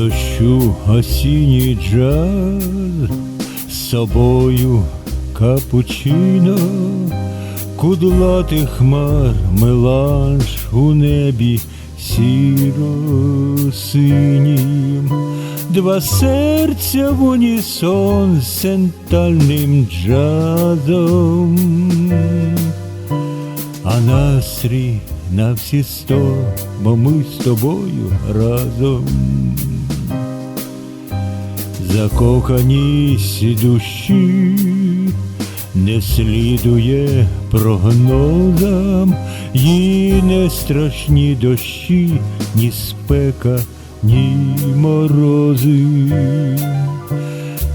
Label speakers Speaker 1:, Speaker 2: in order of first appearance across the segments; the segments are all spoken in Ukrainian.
Speaker 1: Дощу осінній джаз, з собою капучино, кудлатих хмар меланж у небі сіро-синім, два серця в унісон з сентальним джазом а настрій на всі сто, бо ми з тобою разом. Закоханісі душі не слідує прогнозам, їй не страшні дощі, ні спека, ні морози.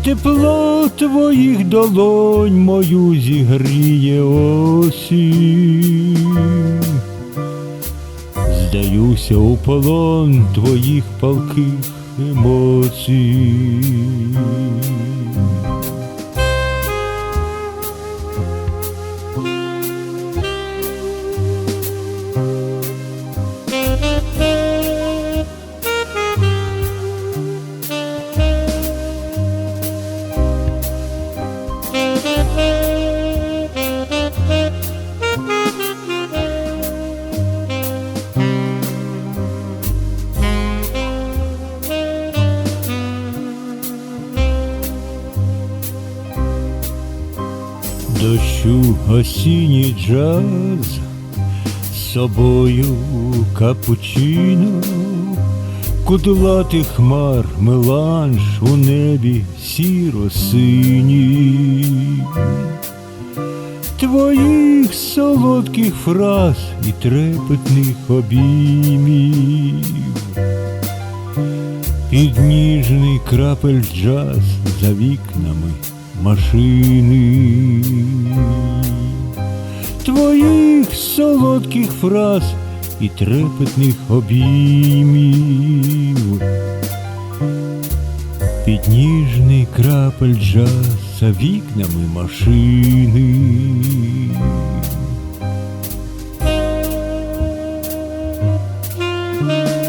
Speaker 1: Тепло твоїх долонь мою зігріє осінь. Здаюся у полон твоїх палких emotivo. Дощу осінній джаз, з собою капучино, кудлатих хмар меланж у небі сіро-синій. Твоїх солодких фраз і трепетних обіймів. Підніжний крапель джаз за вікнами машини, твоїх солодких фраз і трепетних обіймів, під ніжний крапель джаса вікнами машини. Thank you.